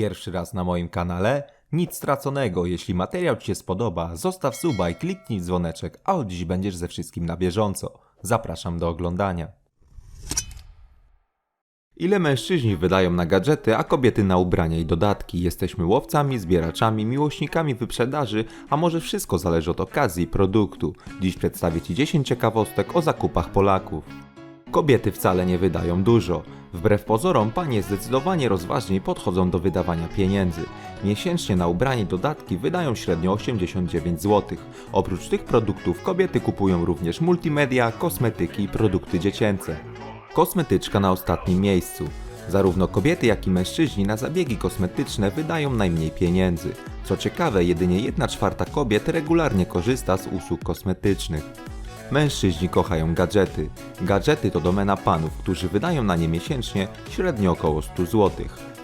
Pierwszy raz na moim kanale? Nic straconego, jeśli materiał Ci się spodoba, zostaw suba i kliknij dzwoneczek, a od dziś będziesz ze wszystkim na bieżąco. Zapraszam do oglądania. Ile mężczyźni wydają na gadżety, a kobiety na ubrania i dodatki? Jesteśmy łowcami, zbieraczami, miłośnikami wyprzedaży, a może wszystko zależy od okazji i produktu. Dziś przedstawię Ci 10 ciekawostek o zakupach Polaków. Kobiety wcale nie wydają dużo. Wbrew pozorom, panie zdecydowanie rozważniej podchodzą do wydawania pieniędzy. Miesięcznie na ubranie dodatki wydają średnio 89 zł. Oprócz tych produktów kobiety kupują również multimedia, kosmetyki i produkty dziecięce. Kosmetyczka na ostatnim miejscu. Zarówno kobiety, jak i mężczyźni na zabiegi kosmetyczne wydają najmniej pieniędzy. Co ciekawe, jedynie 1 czwarta kobiet regularnie korzysta z usług kosmetycznych. Mężczyźni kochają gadżety. Gadżety to domena panów, którzy wydają na nie miesięcznie średnio około 100 zł.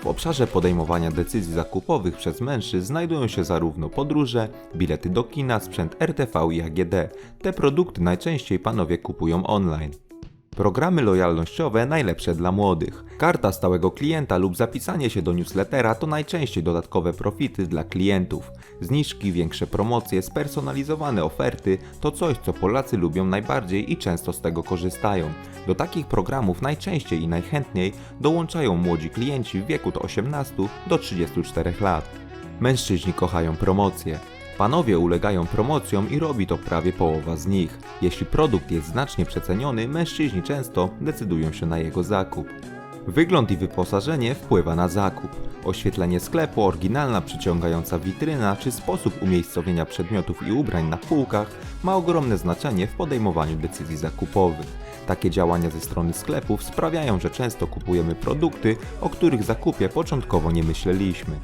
W obszarze podejmowania decyzji zakupowych przez mężczyzn znajdują się zarówno podróże, bilety do kina, sprzęt RTV i AGD. Te produkty najczęściej panowie kupują online. Programy lojalnościowe najlepsze dla młodych. Karta stałego klienta lub zapisanie się do newslettera to najczęściej dodatkowe profity dla klientów. Zniżki, większe promocje, spersonalizowane oferty to coś, co Polacy lubią najbardziej i często z tego korzystają. Do takich programów najczęściej i najchętniej dołączają młodzi klienci w wieku od 18 do 34 lat. Mężczyźni kochają promocje. Panowie ulegają promocjom i robi to prawie połowa z nich. Jeśli produkt jest znacznie przeceniony, mężczyźni często decydują się na jego zakup. Wygląd i wyposażenie wpływa na zakup. Oświetlenie sklepu, oryginalna przyciągająca witryna czy sposób umiejscowienia przedmiotów i ubrań na półkach ma ogromne znaczenie w podejmowaniu decyzji zakupowych. Takie działania ze strony sklepów sprawiają, że często kupujemy produkty, o których zakupie początkowo nie myśleliśmy.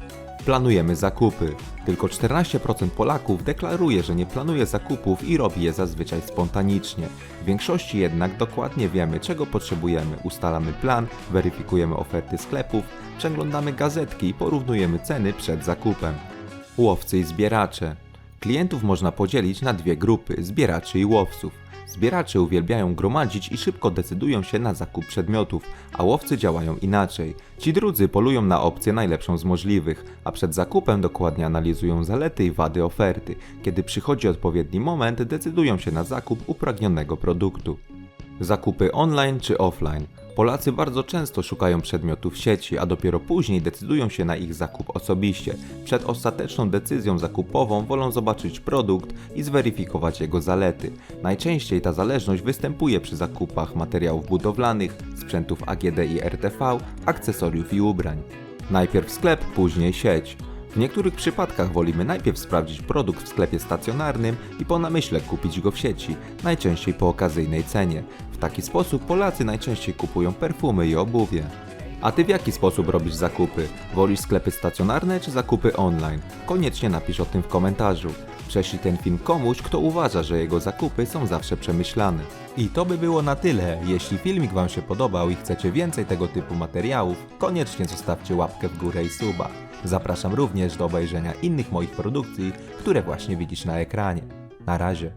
Planujemy zakupy. Tylko 14% Polaków deklaruje, że nie planuje zakupów i robi je zazwyczaj spontanicznie. W większości jednak dokładnie wiemy, czego potrzebujemy. Ustalamy plan, weryfikujemy oferty sklepów, przeglądamy gazetki i porównujemy ceny przed zakupem. Łowcy i zbieracze. Klientów można podzielić na dwie grupy: zbieraczy i łowców. Zbieracze uwielbiają gromadzić i szybko decydują się na zakup przedmiotów, a łowcy działają inaczej. Ci drudzy polują na opcję najlepszą z możliwych, a przed zakupem dokładnie analizują zalety i wady oferty. Kiedy przychodzi odpowiedni moment, decydują się na zakup upragnionego produktu. Zakupy online czy offline. Polacy bardzo często szukają przedmiotów w sieci, a dopiero później decydują się na ich zakup osobiście. Przed ostateczną decyzją zakupową wolą zobaczyć produkt i zweryfikować jego zalety. Najczęściej ta zależność występuje przy zakupach materiałów budowlanych, sprzętów AGD i RTV, akcesoriów i ubrań. Najpierw sklep, później sieć. W niektórych przypadkach wolimy najpierw sprawdzić produkt w sklepie stacjonarnym i po namyśle kupić go w sieci, najczęściej po okazyjnej cenie. W taki sposób Polacy najczęściej kupują perfumy i obuwie. A ty w jaki sposób robisz zakupy? Wolisz sklepy stacjonarne czy zakupy online? Koniecznie napisz o tym w komentarzu. Prześlij ten film komuś, kto uważa, że jego zakupy są zawsze przemyślane. I to by było na tyle. Jeśli filmik Wam się podobał i chcecie więcej tego typu materiałów, koniecznie zostawcie łapkę w górę i suba. Zapraszam również do obejrzenia innych moich produkcji, które właśnie widzisz na ekranie. Na razie.